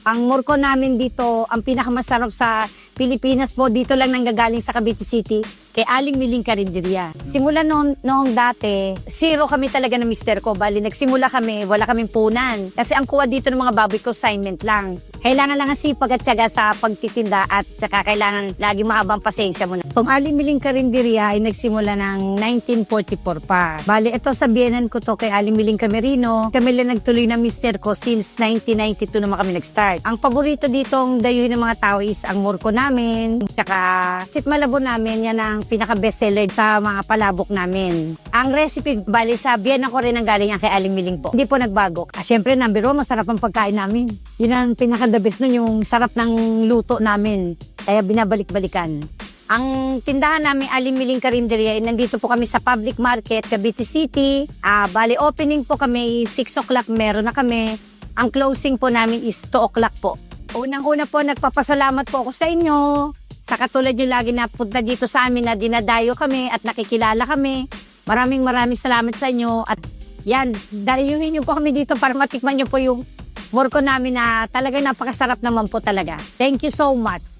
Ang murko namin dito, ang pinakamasarap sa Pilipinas po, dito lang nanggagaling sa Cavite City, kay Aling Miling Karinderya. Simula noong, noong dati, zero kami talaga ng mister ko. Bali, nagsimula kami, wala kaming punan. Kasi ang kuha dito ng mga baboy ko, assignment lang. Kailangan lang ang sipag at syaga sa pagtitinda at saka kailangan lagi mahabang pasensya mo na. Kung Aling Miling Karinderya ay nagsimula ng 1944 pa. Bali, ito sa biyenan ko to kay Aling Miling Camerino. Kami lang nagtuloy na mister ko since 1992 naman kami nag-start. Ang paborito ditong dayuhin ng mga tao is ang murko namin, tsaka sip malabo namin, yan ang pinaka-bestseller sa mga palabok namin. Ang recipe, bali sa biyenan ko rin ang galing yan kay Aling Miling po. Hindi po nagbago. Ah, Siyempre, number one, masarap ang pagkain namin. Yun ang pinaka-the best nun, yung sarap ng luto namin. Kaya binabalik-balikan. Ang tindahan namin, Alimiling Karinderya, ay nandito po kami sa Public Market, Cavite City. Ah, bali, opening po kami, 6 o'clock meron na kami. Ang closing po namin is 2 o'clock po. Unang-una po, nagpapasalamat po ako sa inyo. Sa katulad nyo lagi na punta dito sa amin na dinadayo kami at nakikilala kami. Maraming maraming salamat sa inyo. At yan, dayuhin nyo po kami dito para matikman nyo po yung work ko namin na talagang napakasarap naman po talaga. Thank you so much.